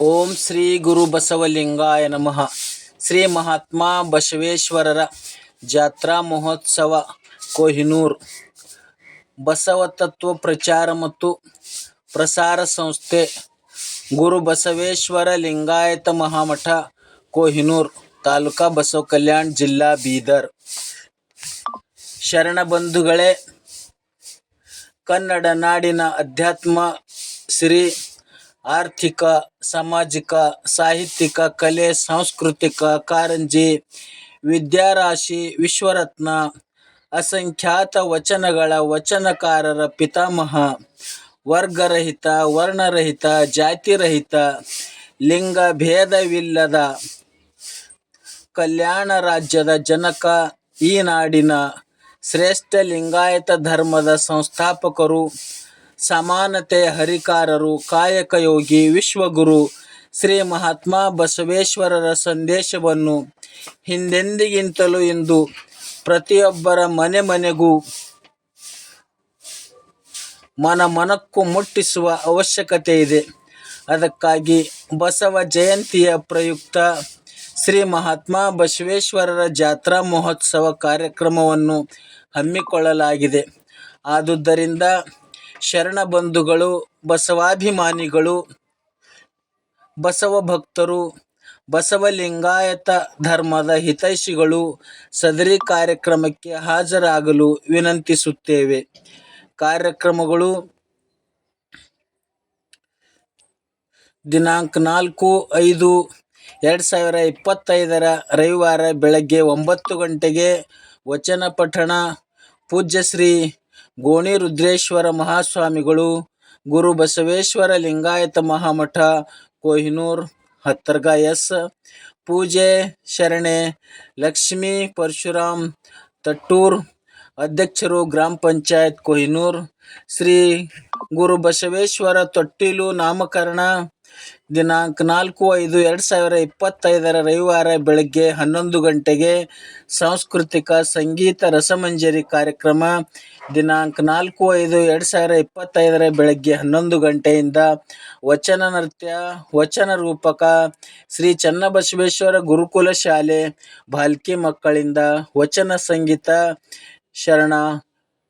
ಓಂ ಶ್ರೀ ಗುರು ಬಸವಲಿಂಗಾಯ ನಮಃ. ಶ್ರೀ ಮಹಾತ್ಮ ಬಸವೇಶ್ವರರ ಜಾತ್ರಾ ಮಹೋತ್ಸವ, ಕೊಹಿನೂರ್. ಬಸವ ತತ್ವ ಪ್ರಚಾರ ಮತ್ತು ಪ್ರಸಾರ ಸಂಸ್ಥೆ, ಗುರು ಬಸವೇಶ್ವರ ಲಿಂಗಾಯತ ಮಹಾಮಠ, ಕೊಹಿನೂರ್, ತಾಲೂಕಾ ಬಸವ ಕಲ್ಯಾಣ ಜಿಲ್ಲಾ ಬೀದರ್. ಶರಣ ಬಂಧುಗಳೇ, ಕನ್ನಡ ನಾಡಿನ ಅಧ್ಯಾತ್ಮ ಶ್ರೀ ಆರ್ಥಿಕ, ಸಾಮಾಜಿಕ, ಸಾಹಿತ್ಯಿಕ, ಕಲೆ, ಸಾಂಸ್ಕೃತಿಕ, ಕಾರಂಜಿ, ವಿದ್ಯಾರಾಶಿ, ವಿಶ್ವರತ್ನ, ಅಸಂಖ್ಯಾತ ವಚನಗಳ ವಚನಕಾರರ ಪಿತಾಮಹ, ವರ್ಗರಹಿತ, ವರ್ಣರಹಿತ, ಜಾತಿರಹಿತ, ಲಿಂಗ ಭೇದವಿಲ್ಲದ ಕಲ್ಯಾಣ ರಾಜ್ಯದ ಜನಕ ಈ ನಾಡಿನ ಶ್ರೇಷ್ಠ ಲಿಂಗಾಯತ ಧರ್ಮದ ಸಂಸ್ಥಾಪಕರು. ಸಮಾನತೆಯ ಹರಿಕಾರರು, ಕಾಯಕ ಯೋಗಿ, ವಿಶ್ವಗುರು, ಶ್ರೀ ಮಹಾತ್ಮ ಬಸವೇಶ್ವರರ ಸಂದೇಶವನ್ನು ಹಿಂದೆಂದಿಗಿಂತಲೂ ಇಂದು ಪ್ರತಿಯೊಬ್ಬರ ಮನೆ ಮನೆಗೂ ಮನ ಮನಕ್ಕೂ ಮುಟ್ಟಿಸುವ ಅವಶ್ಯಕತೆ ಇದೆ. ಅದಕ್ಕಾಗಿ ಬಸವ ಜಯಂತಿಯ ಪ್ರಯುಕ್ತ ಶ್ರೀ ಮಹಾತ್ಮ ಬಸವೇಶ್ವರರ ಜಾತ್ರಾ ಮಹೋತ್ಸವ ಕಾರ್ಯಕ್ರಮವನ್ನು ಹಮ್ಮಿಕೊಳ್ಳಲಾಗಿದೆ. ಆದುದರಿಂದ ಶರಣ ಬಂಧುಗಳು, ಬಸವಾಭಿಮಾನಿಗಳು, ಬಸವ ಭಕ್ತರು, ಬಸವ ಲಿಂಗಾಯತ ಧರ್ಮದ ಹಿತೈಷಿಗಳು ಸದರಿ ಕಾರ್ಯಕ್ರಮಕ್ಕೆ ಹಾಜರಾಗಲು ವಿನಂತಿಸುತ್ತೇವೆ. ಕಾರ್ಯಕ್ರಮಗಳು ದಿನಾಂಕ ನಾಲ್ಕು ಐದು ಎರಡು ಸಾವಿರ ಇಪ್ಪತ್ತೈದರ ರವಿವಾರ ಬೆಳಗ್ಗೆ ಒಂಬತ್ತು ಗಂಟೆಗೆ ವಚನ ಪಠಣ, ಪೂಜ್ಯ ಶ್ರೀ ಗೋಣಿ ರುದ್ರೇಶ್ವರ ಮಹಾಸ್ವಾಮಿಗಳು, ಗುರು ಬಸವೇಶ್ವರ ಲಿಂಗಾಯತ ಮಹಾಮಠ, ಕೊಹಿನೂರ್ ಹತ್ತರ್ಗ ಎಸ್. ಪೂಜೆ ಶರಣೆ ಲಕ್ಷ್ಮೀ ಪರಶುರಾಮ್ ತಟ್ಟೂರ್, ಅಧ್ಯಕ್ಷರು ಗ್ರಾಮ ಪಂಚಾಯತ್ ಕೊಹಿನೂರ್ ಶ್ರೀ ಗುರು ಬಸವೇಶ್ವರ ತೊಟ್ಟಿಲು ನಾಮಕರಣ ದಿನಾಂಕ ನಾಲ್ಕು ಐದು ಎರಡು ಸಾವಿರ ಇಪ್ಪತ್ತೈದರ ರವಿವಾರ ಬೆಳಗ್ಗೆ ಹನ್ನೊಂದು ಗಂಟೆಗೆ ಸಾಂಸ್ಕೃತಿಕ ಸಂಗೀತ ರಸಮಂಜರಿ ಕಾರ್ಯಕ್ರಮ ದಿನಾಂಕ ನಾಲ್ಕು ಐದು ಎರಡು ಸಾವಿರ ಇಪ್ಪತ್ತೈದರ ಬೆಳಗ್ಗೆ ಹನ್ನೊಂದು ಗಂಟೆಯಿಂದ ವಚನ ನೃತ್ಯ, ವಚನ ರೂಪಕ ಶ್ರೀ ಚನ್ನಬಸವೇಶ್ವರ ಗುರುಕುಲ ಶಾಲೆ ಬಾಲ್ಕಿ ಮಕ್ಕಳಿಂದ ವಚನ ಸಂಗೀತ ಶರಣ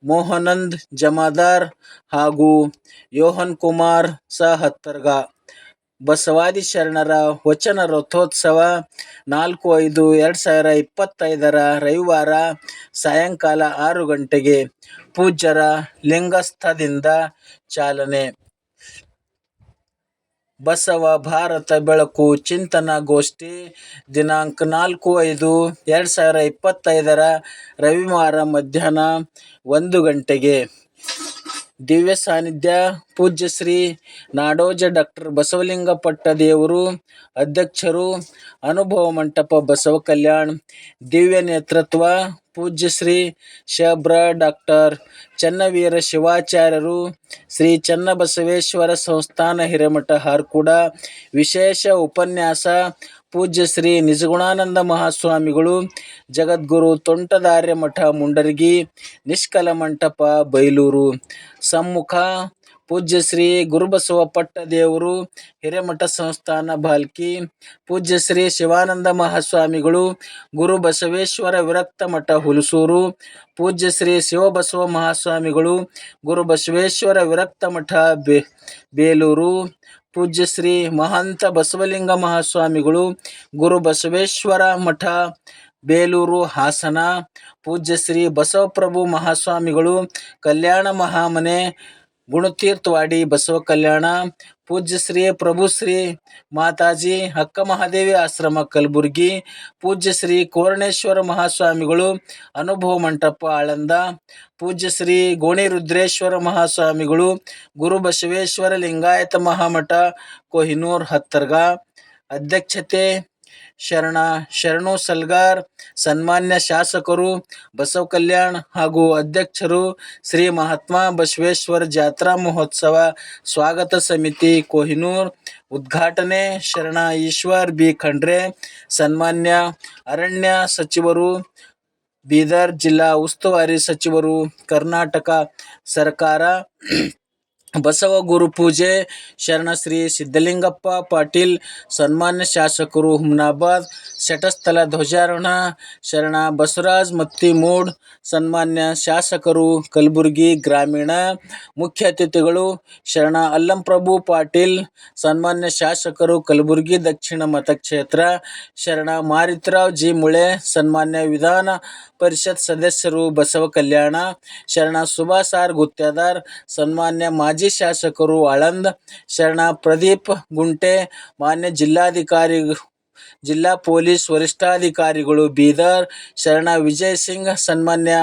ಮೋಹನಂದ್ ಜಮಾದಾರ್ ಹಾಗೂ ಯೋಹನ್ ಕುಮಾರ್ ಸಹತ್ತರ್ಗ ಹತ್ತರ್ಗ. ಬಸವಾದಿ ಶರಣರ ವಚನ ರಥೋತ್ಸವ ನಾಲ್ಕು ಐದು ಎರಡು ಸಾವಿರ ಇಪ್ಪತ್ತೈದರ ರವಿವಾರ ಸಾಯಂಕಾಲ ಆರು ಗಂಟೆಗೆ ಪೂಜ್ಯರ ಲಿಂಗಸ್ಥದಿಂದ ಚಾಲನೆ. ಬಸವ ಭಾರತ ಬೆಳಕು ಚಿಂತನ ಗೋಷ್ಠಿ, ದಿನಾಂಕ ನಾಲ್ಕು ಐದು ಎರಡು ಸಾವಿರ ಇಪ್ಪತ್ತೈದರ ರವಿವಾರ ಮಧ್ಯಾಹ್ನ ಒಂದು ಗಂಟೆಗೆ. ದಿವ್ಯ ಸಾನ್ನಿಧ್ಯ ಪೂಜ್ಯ ಶ್ರೀ ನಾಡೋಜ ಡಾಕ್ಟರ್ ಬಸವಲಿಂಗ ಪಟ್ಟದೇವರು ಅಧ್ಯಕ್ಷರು, ಅನುಭವ ಮಂಟಪ ಬಸವ ಕಲ್ಯಾಣ್, ದಿವ್ಯ ನೇತೃತ್ವ, ಪೂಜ್ಯ ಶ್ರೀ ಶಬ್ರ ಡಾಕ್ಟರ್ ಚನ್ನವೀರ ಶಿವಾಚಾರ್ಯರು, ಶ್ರೀ ಚನ್ನಬಸವೇಶ್ವರ ಸಂಸ್ಥಾನ ಹಿರೇಮಠ ಹಾರ್ಕುಡ, ವಿಶೇಷ ಉಪನ್ಯಾಸ ಪೂಜ್ಯ ಶ್ರೀ ನಿಜಗುಣಾನಂದ ಮಹಾಸ್ವಾಮಿಗಳು, ಜಗದ್ಗುರು ತೋಂಟದಾರ್ಯ ಮಠ ಮುಂಡರಗಿ, ನಿಷ್ಕಲ ಮಂಟಪ ಬೈಲೂರು. ಸಮ್ಮುಖ, ಪೂಜ್ಯ ಶ್ರೀ ಗುರುಬಸವ ಪಟ್ಟದೇವರು, ಹಿರೇಮಠ ಸಂಸ್ಥಾನ ಬಾಲ್ಕಿ, ಪೂಜ್ಯ ಶ್ರೀ ಶಿವಾನಂದ ಮಹಾಸ್ವಾಮಿಗಳು, ಗುರು ಬಸವೇಶ್ವರ ವಿರಕ್ತ ಮಠ ಹುಲಸೂರು, ಪೂಜ್ಯ ಶ್ರೀ ಶಿವಬಸವ ಮಹಾಸ್ವಾಮಿಗಳು, ಗುರು ಬಸವೇಶ್ವರ ವಿರಕ್ತ ಮಠ ಬೇ, ಬೇಲೂರು. ಪೂಜ್ಯ ಶ್ರೀ ಮಹಂತ ಬಸವಲಿಂಗ ಮಹಾಸ್ವಾಮಿಗಳು, ಗುರು ಬಸವೇಶ್ವರ ಮಠ, ಬೇಲೂರು ಹಾಸನ, ಪೂಜ್ಯ ಶ್ರೀ ಬಸವಪ್ರಭು ಮಹಾಸ್ವಾಮಿಗಳು, ಕಲ್ಯಾಣ ಮಹಾಮನೆ ಗುಣತೀರ್ಥವಾಡಿ ಬಸವ ಕಲ್ಯಾಣ, ಪೂಜ್ಯ ಶ್ರೀ ಪ್ರಭುಶ್ರೀ ಮಾತಾಜಿ, ಅಕ್ಕ ಮಹಾದೇವಿ ಆಶ್ರಮ ಕಲಬುರ್ಗಿ, ಪೂಜ್ಯ ಶ್ರೀ ಕೋರಣೇಶ್ವರ ಮಹಾಸ್ವಾಮಿಗಳು, ಅನುಭವ ಮಂಟಪ ಆಳಂದ, ಪೂಜ್ಯ ಶ್ರೀ ಗೋಣಿ ರುದ್ರೇಶ್ವರ ಮಹಾಸ್ವಾಮಿಗಳು, ಗುರು ಬಸವೇಶ್ವರ ಲಿಂಗಾಯತ ಮಹಾಮಠ, ಕೊಹಿನೂರ್ ಹತ್ತರ್ಗ, ಅಧ್ಯಕ್ಷತೆ ಶರಣ, ಶರಣು ಸಲ್ಗಾರ್, ಸನ್ಮಾನ್ಯ ಶಾಸಕರು, ಬಸವ ಕಲ್ಯಾಣ್ ಹಾಗೂ ಅಧ್ಯಕ್ಷರು, ಶ್ರೀ ಮಹಾತ್ಮ ಬಸವೇಶ್ವರ ಜಾತ್ರಾ ಮಹೋತ್ಸವ, ಸ್ವಾಗತ ಸಮಿತಿ ಕೊಹಿನೂರ್, ಉದ್ಘಾಟನೆ ಶರಣ ಈಶ್ವರ್ ಬಿ ಖಂಡ್ರೆ, ಸನ್ಮಾನ್ಯ ಅರಣ್ಯ ಸಚಿವರು, ಬೀದರ್ ಜಿಲ್ಲಾ ಉಸ್ತುವಾರಿ ಸಚಿವರು, ಕರ್ನಾಟಕ ಸರ್ಕಾರ ಬಸವ ಗುರುಪೂಜೆ ಶರಣ ಶ್ರೀ ಸಿದ್ಧಲಿಂಗಪ್ಪ ಪಾಟೀಲ್, ಸನ್ಮಾನ್ಯ ಶಾಸಕರು ಹುಮನಾಬಾದ್, ಶಟಸ್ಥಲ ಧ್ವಜಾರೋಹಣ, ಶರಣ ಬಸವರಾಜ್ ಮತ್ತಿಮೂಡ್, ಸನ್ಮಾನ್ಯ ಶಾಸಕರು ಕಲಬುರಗಿ ಗ್ರಾಮೀಣ, ಮುಖ್ಯ ಅತಿಥಿಗಳು ಶರಣ ಅಲ್ಲಂಪ್ರಭು ಪಾಟೀಲ್, ಸನ್ಮಾನ್ಯ ಶಾಸಕರು ಕಲಬುರಗಿ ದಕ್ಷಿಣ ಮತಕ್ಷೇತ್ರ, ಶರಣ ಮಾರುತಿರಾವ್ ಜಿ ಮುಳೆ, ಸನ್ಮಾನ್ಯ ವಿಧಾನ ಪರಿಷತ್ ಸದಸ್ಯರು ಬಸವ ಕಲ್ಯಾಣ, ಶರಣ ಸುಭಾಸ್ ಆರ್ ಗುತ್ತೇದಾರ್ ಸನ್ಮಾನ್ಯ ಮಾಜಿ ಶಾಸಕರು ಆಳಂದ ಶರಣ, ಪ್ರದೀಪ್ ಗುಂಟೆ, ಮಾನ್ಯ ಜಿಲ್ಲಾಧಿಕಾರಿ ಜಿಲ್ಲಾ ಪೊಲೀಸ್ ವರಿಷ್ಠಾಧಿಕಾರಿಗಳು ಬೀದರ್, ಶರಣ ವಿಜಯ್ ಸಿಂಗ್, ಸನ್ಮಾನ್ಯ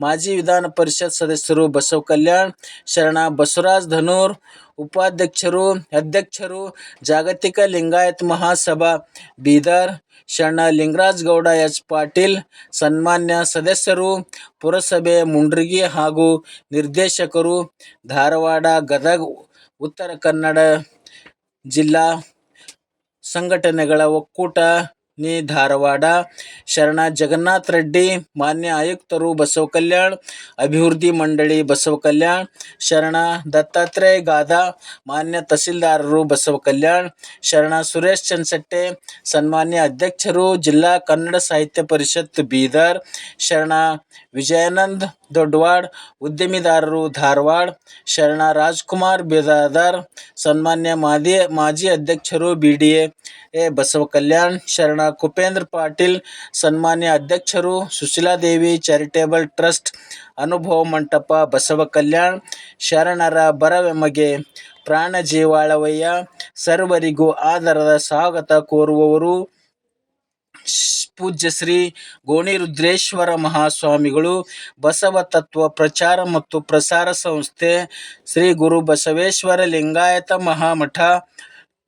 ಮಾಜಿ ವಿಧಾನ ಪರಿಷತ್ ಸದಸ್ಯರು ಬಸವ ಕಲ್ಯಾಣ್ ಶರಣ ಬಸವರಾಜ್ ಧನೂರ್ ಉಪಾಧ್ಯಕ್ಷರು, ಅಧ್ಯಕ್ಷರು, ಜಾಗತಿಕ ಲಿಂಗಾಯತ್ ಮಹಾಸಭಾ ಬೀದರ್, ಶರಣ ಲಿಂಗರಾಜ್ ಗೌಡ ಎಚ್ ಪಾಟೀಲ್, ಸನ್ಮಾನ್ಯ ಸದಸ್ಯರು, ಪುರಸಭೆ ಮುಂಡ್ರಿಗಿ ಹಾಗೂ ನಿರ್ದೇಶಕರು, ಧಾರವಾಡ, ಗದಗ, ಉತ್ತರ ಕನ್ನಡ ಜಿಲ್ಲಾ ಸಂಘಟನೆಗಳ ಒಕ್ಕೂಟ ನಿ ಧಾರವಾಡ ಶರಣ ಜಗನ್ನಾಥ ರೆಡ್ಡಿ ಮಾನ್ಯ ಆಯುಕ್ತರು ಬಸವ ಕಲ್ಯಾಣ್ ಅಭಿವೃದ್ಧಿ ಮಂಡಳಿ ಬಸವ ಕಲ್ಯಾಣ್ ಶರಣ ದತ್ತಾತ್ರೇಯ ಗಾದಾ ಮಾನ್ಯ ತಹಸೀಲ್ದಾರರು ಬಸವ ಕಲ್ಯಾಣ್ ಶರಣ ಸುರೇಶ್ ಚನ್ಸಟ್ಟೆ ಸನ್ಮಾನ್ಯ ಅಧ್ಯಕ್ಷರು ಜಿಲ್ಲಾ ಕನ್ನಡ ಸಾಹಿತ್ಯ ಪರಿಷತ್ ಬೀದರ್ ಶರಣ ವಿಜಯಾನಂದ್ ದೊಡ್ವಾಡ್ ಉದ್ಯಮಿದಾರರು ಧಾರವಾಡ ಶರಣ ರಾಜ್ಕುಮಾರ್ ಬಿರಾದಾರ್ ಸನ್ಮಾನ್ಯ ಮಾದಿ ಮಾಜಿ ಅಧ್ಯಕ್ಷರು B D A Basava Kalyan ಶರಣ ಕುಪೇಂದ್ರ ಪಾಟೀಲ್, ಸನ್ಮಾನ್ಯ ಅಧ್ಯಕ್ಷರು ಸುಶೀಲಾದೇವಿ ಚಾರಿಟೇಬಲ್ ಟ್ರಸ್ಟ್, ಅನುಭವ ಮಂಟಪ, ಬಸವ ಕಲ್ಯಾಣ್, ಶರಣರ ಬರವೆಮಗೆ ಪ್ರಾಣಜೀವಾಳವಯ್ಯ ಸರ್ವರಿಗೂ ಆದರದ ಸ್ವಾಗತ ಕೋರುವವರು. ಪೂಜ್ಯ ಶ್ರೀ ಗೋಣಿರುದ್ರೇಶ್ವರ ಮಹಾಸ್ವಾಮಿಗಳು, ಬಸವ ತತ್ವ ಪ್ರಚಾರ ಮತ್ತು ಪ್ರಸಾರ ಸಂಸ್ಥೆ, ಶ್ರೀ ಗುರು ಬಸವೇಶ್ವರ ಲಿಂಗಾಯತ ಮಹಾಮಠ,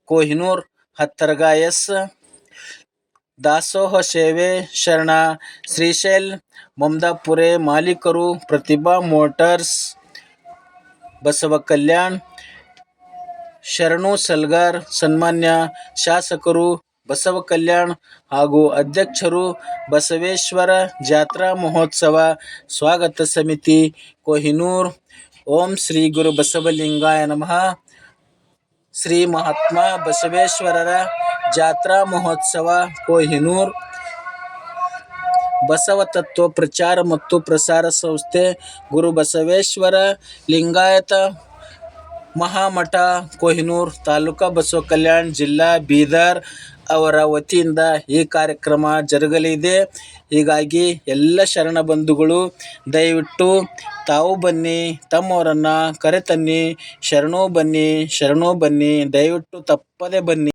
ಕೋಹಿನೂರ್ ಹತ್ತರ್ಗ ಎಸ್ ದಾಸೋಹ ಸೇವೆ ಶರಣ ಶ್ರೀಶೈಲ್ ಮಮದಾಪುರೆ ಮಾಲೀಕರು ಪ್ರತಿಭಾ ಮೋಟರ್ಸ್ ಬಸವ ಕಲ್ಯಾಣ್ ಶರಣು ಸಲ್ಗಾರ್ ಸನ್ಮಾನ್ಯ ಶಾಸಕರು ಬಸವ ಕಲ್ಯಾಣ್ ಹಾಗೂ ಅಧ್ಯಕ್ಷರು ಬಸವೇಶ್ವರ ಜಾತ್ರಾ ಮಹೋತ್ಸವ ಸ್ವಾಗತ ಸಮಿತಿ ಕೊಹಿನೂರ್. ಓಂ ಶ್ರೀ ಗುರು ಬಸವಲಿಂಗಾಯ ನಮಃ. ಶ್ರೀ ಮಹಾತ್ಮ ಬಸವೇಶ್ವರರ ಜಾತ್ರಾ ಮಹೋತ್ಸವ, ಕೊಹಿನೂರ್, ಬಸವ ತತ್ವ ಪ್ರಚಾರ ಮತ್ತು ಪ್ರಸಾರ ಸಂಸ್ಥೆ, ಗುರು ಬಸವೇಶ್ವರ ಲಿಂಗಾಯತ ಮಹಾಮಠ, ಕೊಹಿನೂರ್ ತಾಲೂಕಾ ಬಸವ ಕಲ್ಯಾಣ ಜಿಲ್ಲಾ ಬೀದರ್ ಅವರ ವತಿಯಿಂದ ಈ ಕಾರ್ಯಕ್ರಮ ಜರುಗಲಿದೆ. ಹೀಗಾಗಿ ಎಲ್ಲ ಶರಣ ಬಂಧುಗಳು ದಯವಿಟ್ಟು ತಾವು ಬನ್ನಿ, ತಮ್ಮವರನ್ನು ಕರೆತನ್ನಿ, ಶರಣೋ ಬನ್ನಿ ಶರಣೋ ಬನ್ನಿ, ದಯವಿಟ್ಟು ತಪ್ಪದೆ ಬನ್ನಿ.